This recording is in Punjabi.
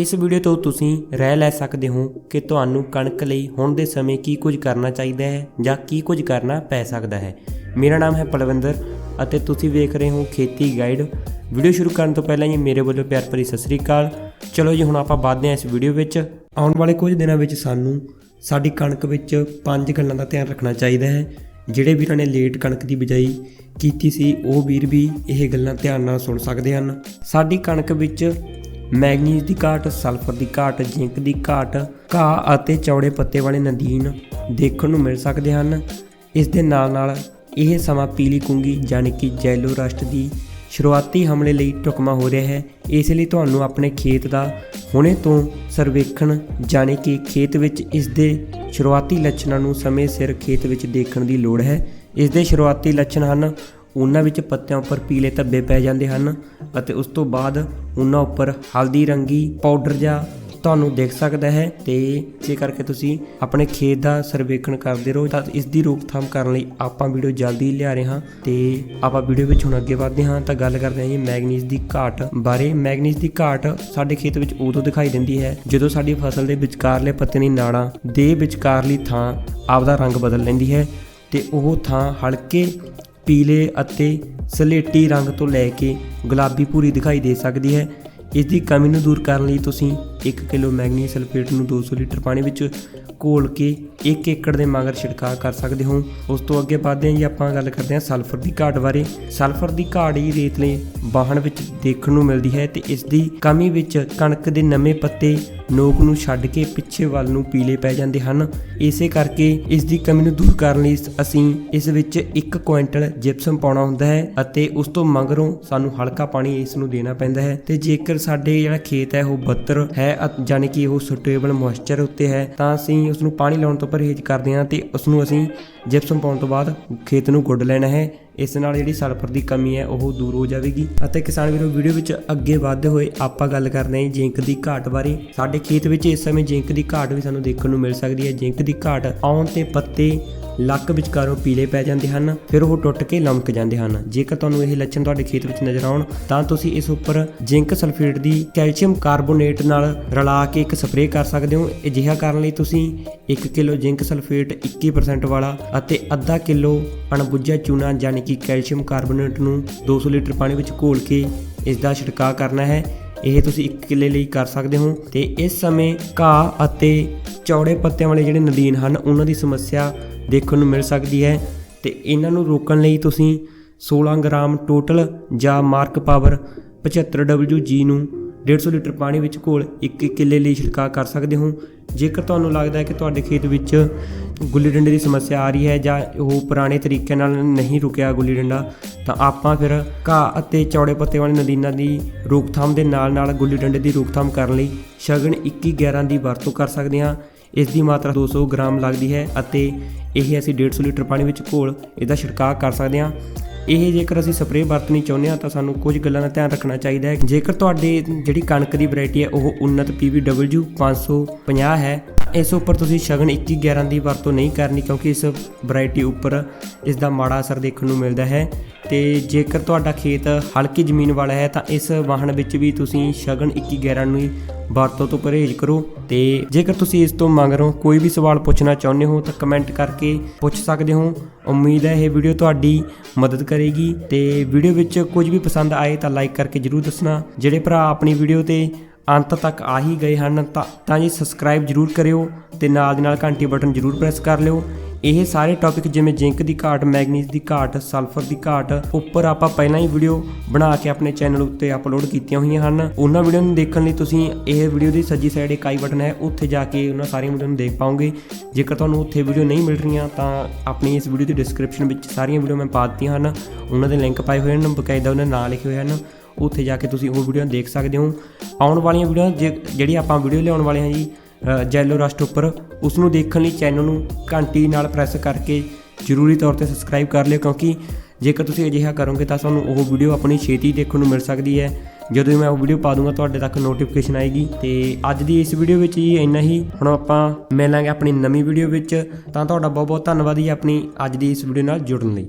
ਇਸ ਵੀਡੀਓ ਤੋਂ ਤੁਸੀਂ ਰਹਿ ਲੈ ਸਕਦੇ ਹੋ ਕਿ ਤੁਹਾਨੂੰ ਕਣਕ ਲਈ ਹੁਣ ਦੇ ਸਮੇਂ ਕੀ ਕੁਝ ਕਰਨਾ ਚਾਹੀਦਾ ਹੈ ਜਾਂ ਕੀ ਕੁਝ ਕਰਨਾ ਪੈ ਸਕਦਾ ਹੈ। ਮੇਰਾ ਨਾਮ ਹੈ ਪਲਵਿੰਦਰ ਅਤੇ ਤੁਸੀਂ ਵੇਖ ਰਹੇ ਹੋ ਖੇਤੀ ਗਾਈਡ। ਵੀਡੀਓ ਸ਼ੁਰੂ ਕਰਨ ਤੋਂ ਪਹਿਲਾਂ ਜੀ ਮੇਰੇ ਵੱਲੋਂ ਪਿਆਰ ਭਰੀ ਸਤਿ ਸ੍ਰੀ ਅਕਾਲ। ਚਲੋ ਜੀ, ਹੁਣ ਆਪਾਂ ਵੱਧਦੇ ਹਾਂ ਇਸ ਵੀਡੀਓ ਵਿੱਚ। ਆਉਣ ਵਾਲੇ ਕੁਝ ਦਿਨਾਂ ਵਿੱਚ ਸਾਨੂੰ ਸਾਡੀ ਕਣਕ ਵਿੱਚ ਪੰਜ ਗੱਲਾਂ ਦਾ ਧਿਆਨ ਰੱਖਣਾ ਚਾਹੀਦਾ ਹੈ। ਜਿਹੜੇ ਵੀਰਾਂ ਨੇ ਲੇਟ ਕਣਕ ਦੀ ਬਿਜਾਈ ਕੀਤੀ ਸੀ, ਉਹ ਵੀਰ ਵੀ ਇਹ ਗੱਲਾਂ ਧਿਆਨ ਨਾਲ ਸੁਣ ਸਕਦੇ ਹਨ। ਸਾਡੀ ਕਣਕ ਵਿੱਚ ਮੈਗਨੀਜ਼ ਦੀ ਘਾਟ, ਸਲਫਰ ਦੀ ਘਾਟ, ਜ਼ਿੰਕ ਦੀ ਘਾਟ, ਘਾਹ ਅਤੇ ਚੌੜੇ ਪੱਤੇ ਵਾਲੇ ਨਦੀਨ ਦੇਖਣ ਨੂੰ ਮਿਲ ਸਕਦੇ ਹਨ। ਇਸ ਦੇ ਨਾਲ ਨਾਲ ਇਹ ਸਮਾਂ ਪੀਲੀ ਕੁੰਗੀ ਯਾਨੀ ਕਿ ਜੈਲੋ ਰਸਟ ਦੀ ਸ਼ੁਰੂਆਤੀ ਹਮਲੇ ਲਈ ਟੁਕਮਾ ਹੋ ਰਿਹਾ ਹੈ। ਇਸ ਲਈ ਤੁਹਾਨੂੰ ਆਪਣੇ ਖੇਤ ਦਾ ਹੁਣੇ ਤੋਂ ਸਰਵੇਖਣ ਜਾਣੇ ਕਿ ਖੇਤ ਵਿੱਚ ਇਸ ਦੇ ਸ਼ੁਰੂਆਤੀ ਲੱਛਣਾਂ ਨੂੰ ਸਮੇਂ ਸਿਰ ਖੇਤ ਵਿੱਚ ਦੇਖਣ ਦੀ ਲੋੜ ਹੈ। ਇਸ ਦੇ ਸ਼ੁਰੂਆਤੀ ਲੱਛਣ ਹਨ ਉਹਨਾਂ ਵਿੱਚ ਪੱਤਿਆਂ ਉੱਪਰ ਪੀਲੇ ਧੱਬੇ ਪੈ ਜਾਂਦੇ ਹਨ ਅਤੇ ਉਸ ਤੋਂ ਬਾਅਦ ਉਹਨਾਂ ਉੱਪਰ ਹਲਦੀ ਰੰਗੀ ਪਾਊਡਰ ਜਾਂ ਤੁਹਾਨੂੰ ਦੇਖ ਸਕਦਾ ਹੈ ਤੇ ਜੇ ਕਰਕੇ ਤੁਸੀਂ ਆਪਣੇ ਖੇਤ ਦਾ ਸਰਵੇਖਣ ਕਰਦੇ ਰਹੋ ਤਾਂ ਇਸ ਦੀ ਰੋਕਥਾਮ ਕਰਨ ਲਈ ਆਪਾਂ ਵੀਡੀਓ ਜਲਦੀ ਲਿਆ ਰਹੇ ਹਾਂ ਤੇ ਆਪਾਂ ਵੀਡੀਓ ਵਿੱਚ ਹੁਣ ਅੱਗੇ ਵਧਦੇ ਹਾਂ ਤਾਂ ਗੱਲ ਕਰਦੇ ਹਾਂ ਜੀ ਮੈਗਨੀਜ਼ ਦੀ ਘਾਟ ਬਾਰੇ। ਮੈਗਨੀਜ਼ ਦੀ ਘਾਟ ਸਾਡੇ ਖੇਤ ਵਿੱਚ ਉਦੋਂ ਦਿਖਾਈ ਦਿੰਦੀ ਹੈ ਜਦੋਂ ਸਾਡੀ ਫਸਲ ਦੇ ਵਿਚਕਾਰਲੇ ਪੱਤੇ ਨਾੜਾਂ ਦੇ ਵਿਚਕਾਰਲੀ ਥਾਂ ਆਪਦਾ ਰੰਗ ਬਦਲ ਲੈਂਦੀ ਹੈ ਤੇ ਉਹ ਥਾਂ ਹਲਕੇ ਪੀਲੇ ਅਤੇ ਸਲੇਟੀ ਰੰਗ ਤੋਂ ਲੈ ਕੇ ਗੁਲਾਬੀ ਭੂਰੀ ਦਿਖਾਈ ਦੇ ਸਕਦੀ ਹੈ। ਇਸ ਦੀ ਕਮੀ ਨੂੰ ਦੂਰ ਕਰਨ ਲਈ ਤੁਸੀਂ 1 ਕਿਲੋ ਮੈਗਨੀਜ਼ ਸਲਫੇਟ ਨੂੰ 200 ਲੀਟਰ ਪਾਣੀ ਵਿੱਚ ਘੋਲ ਕੇ 1 ਏਕੜ ਦੇ ਮਗਰ ਛਿੜਕਾਅ ਕਰ ਸਕਦੇ ਹੋ। ਉਸ ਤੋਂ ਅੱਗੇ ਵਧਦੇ ਹਾਂ ਜੀ, ਆਪਾਂ ਗੱਲ ਕਰਦੇ ਹਾਂ ਸਲਫਰ ਦੀ ਘਾਟ ਬਾਰੇ। ਸਲਫਰ ਦੀ ਘਾਟ ਹੀ ਰੇਤਲੇ ਵਾਹਣ ਵਿੱਚ ਦੇਖਣ ਨੂੰ ਮਿਲਦੀ ਹੈ ਤੇ ਇਸ ਦੀ ਕਮੀ ਵਿੱਚ ਕਣਕ ਦੇ ਨਵੇਂ ਪੱਤੇ ਨੋਕ ਨੂੰ ਛੱਡ ਕੇ ਪਿੱਛੇ ਵੱਲ ਨੂੰ ਪੀਲੇ ਪੈ ਜਾਂਦੇ ਹਨ। ਇਸੇ ਕਰਕੇ ਇਸ ਦੀ ਕਮੀ ਨੂੰ ਦੂਰ ਕਰਨ ਲਈ ਅਸੀਂ ਇਸ ਵਿੱਚ 1 ਕੁਇੰਟਲ ਜਿਪਸਮ ਪਾਉਣਾ ਹੁੰਦਾ ਹੈ ਅਤੇ ਉਸ ਤੋਂ ਮਗਰੋਂ ਸਾਨੂੰ ਹਲਕਾ ਪਾਣੀ ਇਸ ਨੂੰ ਦੇਣਾ ਪੈਂਦਾ ਹੈ। ਤੇ ਜੇਕਰ ਸਾਡੇ ਜਿਹੜਾ ਖੇਤ ਹੈ, ਉਹ 72 ਹੈ ਅ- ਯਾਨੀ ਕਿ ਉਹ ਸੁਟੇਬਲ ਮੋਇਸਚਰ ਉੱਤੇ ਹੈ, ਤਾਂ ਅਸੀਂ ਉਸ ਨੂੰ ਪਾਣੀ ਲਾਉਣ ਤੋਂ ਪਰਹੇਜ਼ ਕਰਦੇ ਹਾਂ ਤੇ ਉਸ ਨੂੰ ਅਸੀਂ ਜਿਪਸਮ ਪਾਉਣ ਤੋਂ ਬਾਅਦ ਖੇਤ ਨੂੰ ਗੁੱਡ ਲੈਣਾ ਹੈ। ਇਸ ਨਾਲ ਜਿਹੜੀ ਸਲਫਰ ਦੀ ਕਮੀ ਹੈ, ਉਹ ਦੂਰ ਹੋ ਜਾਵੇਗੀ। ਅਤੇ ਕਿਸਾਨ ਵੀਰੋ, ਵੀਡੀਓ ਵਿੱਚ ਅੱਗੇ ਵਧਦੇ ਹੋਏ ਆਪਾਂ ਗੱਲ ਕਰਦੇ ਹਾਂ ਜਿੰਕ ਦੀ ਘਾਟ ਬਾਰੇ। ਸਾਡੇ ਖੇਤ ਵਿੱਚ ਇਸ ਸਮੇਂ ਜਿੰਕ ਦੀ ਘਾਟ ਵੀ ਸਾਨੂੰ ਦੇਖਣ ਨੂੰ ਮਿਲ ਸਕਦੀ ਹੈ। ਜਿੰਕ ਦੀ ਘਾਟ ਆਉਣ ਤੇ ਪੱਤੇ ਲੱਕ ਵਿਚਕਾਰੋਂ ਪੀਲੇ ਪੈ ਜਾਂਦੇ ਹਨ, ਫਿਰ ਉਹ ਟੁੱਟ ਕੇ ਲਮਕ ਜਾਂਦੇ ਹਨ। ਜੇਕਰ ਤੁਹਾਨੂੰ ਇਹ ਲੱਛਣ ਤੁਹਾਡੇ ਖੇਤ ਵਿੱਚ ਨਜ਼ਰ ਆਉਣ, ਤਾਂ ਤੁਸੀਂ ਇਸ ਉੱਪਰ ਜ਼ਿੰਕ ਸਲਫੇਟ ਦੀ ਕੈਲਸ਼ੀਅਮ ਕਾਰਬੋਨੇਟ ਨਾਲ ਰਲਾ ਕੇ ਇੱਕ ਸਪਰੇਅ ਕਰ ਸਕਦੇ ਹੋ। ਅਜਿਹਾ ਕਰਨ ਲਈ ਤੁਸੀਂ 1 ਕਿਲੋ ਜ਼ਿੰਕ ਸਲਫੇਟ 21% ਵਾਲਾ ਅਤੇ ਅੱਧਾ ਕਿਲੋ ਅਣਬੁੱਝਿਆ ਚੂਨਾ ਯਾਨੀ ਕਿ ਕੈਲਸ਼ੀਅਮ ਕਾਰਬੋਨੇਟ ਨੂੰ 200 ਲੀਟਰ ਪਾਣੀ ਵਿੱਚ ਘੋਲ ਕੇ ਇਸ ਦਾ ਛਿੜਕਾਅ ਕਰਨਾ ਹੈ। ਇਹ ਤੁਸੀਂ 1 ਕਿੱਲੇ ਲਈ ਕਰ ਸਕਦੇ ਹੋ। ਤੇ ਇਸ ਸਮੇਂ ਘਾਹ ਅਤੇ ਚੌੜੇ ਪੱਤਿਆਂ ਵਾਲੇ ਜਿਹੜੇ ਨਦੀਨ ਹਨ, ਉਹਨਾਂ ਦੀ ਸਮੱਸਿਆ ਦੇਖਣ ਨੂੰ ਮਿਲ ਸਕਦੀ ਹੈ ਤੇ ਇਹਨਾਂ ਨੂੰ ਰੋਕਣ ਲਈ ਤੁਸੀਂ 16 ਗ੍ਰਾਮ ਟੋਟਲ ਜਾਂ ਮਾਰਕ ਪਾਵਰ 75WG ਨੂੰ 150 ਲੀਟਰ ਪਾਣੀ ਵਿੱਚ ਘੋਲ ਇੱਕ ਕਿੱਲੇ ਲਈ ਛਿੜਕਾਅ ਕਰ ਸਕਦੇ ਹੋ। ਜੇਕਰ ਤੁਹਾਨੂੰ ਲੱਗਦਾ ਹੈ ਕਿ ਤੁਹਾਡੇ ਖੇਤ ਵਿੱਚ ਗੁੱਲੀ ਡੰਡੇ ਦੀ ਸਮੱਸਿਆ ਆ ਰਹੀ ਹੈ ਜਾਂ ਉਹ ਪੁਰਾਣੇ ਤਰੀਕੇ ਨਾਲ ਨਹੀਂ ਰੁਕਿਆ ਗੁੱਲੀ ਡੰਡਾ, ਤਾਂ ਆਪਾਂ ਫਿਰ ਘਾਹ ਅਤੇ ਚੌੜੇ ਪੱਤੇ ਵਾਲੇ ਨਦੀਨਾਂ ਦੀ ਰੋਕਥਾਮ ਦੇ ਨਾਲ ਨਾਲ ਗੁੱਲੀ ਡੰਡੇ ਦੀ ਰੋਕਥਾਮ ਕਰਨ ਲਈ ਸ਼ਗਨ 21 11 ਦੀ ਵਰਤੋਂ ਕਰ ਸਕਦੇ ਹਾਂ। ਇਸ ਦੀ ਮਾਤਰਾ 200 ਗ੍ਰਾਮ ਲੱਗਦੀ ਹੈ ਅਤੇ ਇਹ ਅਸੀਂ 150 ਲੀਟਰ ਪਾਣੀ ਵਿੱਚ ਘੋਲ ਇਹਦਾ ਛਿੜਕਾਅ ਕਰ ਸਕਦੇ ਹਾਂ। ਇਹ ਜੇਕਰ ਅਸੀਂ ਸਪਰੇਅ ਵਰਤਣੀ ਚਾਹੁੰਦੇ ਹਾਂ ਤਾਂ ਸਾਨੂੰ ਕੁਝ ਗੱਲਾਂ ਦਾ ਧਿਆਨ ਰੱਖਣਾ ਚਾਹੀਦਾ ਹੈ। ਜੇਕਰ ਤੁਹਾਡੇ ਜਿਹੜੀ ਕਣਕ ਦੀ ਵੈਰਾਈਟੀ ਹੈ, ਉਹ ਉન્નਤ PVW 550 ਹੈ ਇਸ ਉੱਪਰ ਤੁਸੀਂ ਸ਼ਗਨ 21 11 ਦੀ ਵਰਤੋਂ ਨਹੀਂ ਕਰਨੀ ਕਿਉਂਕਿ ਇਸ ਵੈਰਾਈਟੀ ਉੱਪਰ ਇਸ ਦਾ ਮਾੜਾ ਅਸਰ ਦੇਖਣ ਨੂੰ ਮਿਲਦਾ ਹੈ। ਤੇ ਜੇਕਰ ਤੁਹਾਡਾ ਖੇਤ ਹਲਕੀ ਜ਼ਮੀਨ ਵਾਲਾ ਹੈ ਤਾਂ ਇਸ ਵਾਹਣ ਵਿੱਚ ਵੀ ਤੁਸੀਂ ਸ਼ਗਨ 21 11 ਨੂੰ ਵਰਤੋਂ ਤੋਂ ਪਰਹੇਜ਼ ਕਰੋ। ਤੇ ਜੇਕਰ ਤੁਸੀਂ ਇਸ ਤੋਂ ਮੰਗ ਰਹੋ ਕੋਈ ਵੀ ਸਵਾਲ ਪੁੱਛਣਾ ਚਾਹੁੰਦੇ ਹੋ ਤਾਂ ਕਮੈਂਟ ਕਰਕੇ ਪੁੱਛ ਸਕਦੇ ਹੋ। ਉਮੀਦ ਹੈ ਇਹ ਵੀਡੀਓ ਤੁਹਾਡੀ ਮਦਦ ਕਰੇਗੀ। ਤੇ ਵੀਡੀਓ ਵਿੱਚ ਕੁਝ ਵੀ ਪਸੰਦ ਆਏ ਤਾਂ ਲਾਈਕ ਕਰਕੇ ਜਰੂਰ ਦੱਸਣਾ। ਜਿਹੜੇ ਭਰਾ ਆਪਣੀ ਵੀਡੀਓ ਤੇ ਅੰਤ ਤੱਕ ਆ ਹੀ ਗਏ ਹਨ, ਤਾਂ ਜੀ ਸਬਸਕ੍ਰਾਈਬ ਜਰੂਰ ਕਰਿਓ ਤੇ ਨਾਲ ਦੀ ਨਾਲ ਘੰਟੀ ਬਟਨ ਜਰੂਰ ਪ੍ਰੈਸ ਕਰ ਲਿਓ। ਇਹ ਸਾਰੇ ਟੌਪਿਕ ਜਿਵੇਂ ਜ਼ਿੰਕ ਦੀ ਘਾਟ ਮੈਗਨੀਜ਼ ਦੀ ਘਾਟ ਸਲਫਰ ਦੀ ਘਾਟ, ਉੱਪਰ ਆਪਾਂ ਪਹਿਲਾਂ ਹੀ ਵੀਡੀਓ ਬਣਾ ਕੇ ਆਪਣੇ ਚੈਨਲ ਉੱਤੇ ਅਪਲੋਡ ਕੀਤੀਆਂ ਹੋਈਆਂ ਹਨ। ਉਹਨਾਂ ਵੀਡੀਓ ਨੂੰ ਦੇਖਣ ਲਈ ਤੁਸੀਂ ਇਹ ਵੀਡੀਓ ਦੀ ਸੱਜੀ ਸਾਈਡ ਇੱਕ ਆਈ ਬਟਨ ਹੈ, ਉੱਥੇ ਜਾ ਕੇ ਉਹਨਾਂ ਸਾਰੀਆਂ ਵੀਡੀਓ ਨੂੰ ਦੇਖ ਪਾਓਗੇ। ਜੇਕਰ ਤੁਹਾਨੂੰ ਉੱਥੇ ਵੀਡੀਓ ਨਹੀਂ ਮਿਲ ਰਹੀਆਂ, ਤਾਂ ਆਪਣੀ ਇਸ ਵੀਡੀਓ ਦੀ ਡਿਸਕ੍ਰਿਪਸ਼ਨ ਵਿੱਚ ਸਾਰੀਆਂ ਵੀਡੀਓ ਮੈਂ ਪਾ ਦਿੱਤੀਆਂ ਹਨ। ਉਹਨਾਂ ਦੇ ਲਿੰਕ ਪਾਏ ਹੋਏ ਹਨ, ਬਕਾਇਦਾ ਉਹਨਾਂ ਨਾਂ ਲਿਖੇ ਹੋਏ ਹਨ। ਉੱਥੇ ਜਾ ਕੇ ਤੁਸੀਂ ਉਹ ਵੀਡੀਓ ਦੇਖ ਸਕਦੇ ਹੋ। ਆਉਣ ਵਾਲੀਆਂ ਵੀਡੀਓ ਜਿਹੜੀ ਆਪਾਂ ਵੀਡੀਓ ਲਿਆਉਣ ਵਾਲੇ ਹਾਂ ਜੀ ਜੈਲੋ ਰਸਟ ਉੱਪਰ, ਉਸ ਨੂੰ ਦੇਖਣ ਲਈ ਚੈਨਲ ਨੂੰ ਘੰਟੀ ਨਾਲ ਪ੍ਰੈਸ ਕਰਕੇ ਜ਼ਰੂਰੀ ਤੌਰ ਤੇ ਸਬਸਕ੍ਰਾਈਬ ਕਰ ਲਿਓ ਕਿਉਂਕਿ ਜੇਕਰ ਤੁਸੀਂ ਅਜਿਹਾ ਕਰੋਗੇ ਤਾਂ ਤੁਹਾਨੂੰ ਉਹ ਵੀਡੀਓ ਆਪਣੀ ਛੇਤੀ ਦੇਖਣ ਨੂੰ ਮਿਲ ਸਕਦੀ ਹੈ। ਜਦੋਂ ਮੈਂ ਉਹ ਵੀਡੀਓ ਪਾ ਦੂੰਗਾ, ਤੁਹਾਡੇ ਤੱਕ ਨੋਟੀਫਿਕੇਸ਼ਨ ਆਏਗੀ। ਤੇ ਅੱਜ ਦੀ ਇਸ ਵੀਡੀਓ ਵਿੱਚ ਹੀ ਇੰਨਾ ਹੀ। ਹੁਣ ਆਪਾਂ ਮਿਲਾਂਗੇ ਆਪਣੀ ਨਵੀਂ ਵੀਡੀਓ ਵਿੱਚ। ਤਾਂ ਤੁਹਾਡਾ ਬਹੁਤ ਬਹੁਤ ਧੰਨਵਾਦ ਜੀ ਆਪਣੀ ਅੱਜ ਦੀ ਇਸ ਵੀਡੀਓ ਨਾਲ ਜੁੜਨ ਲਈ।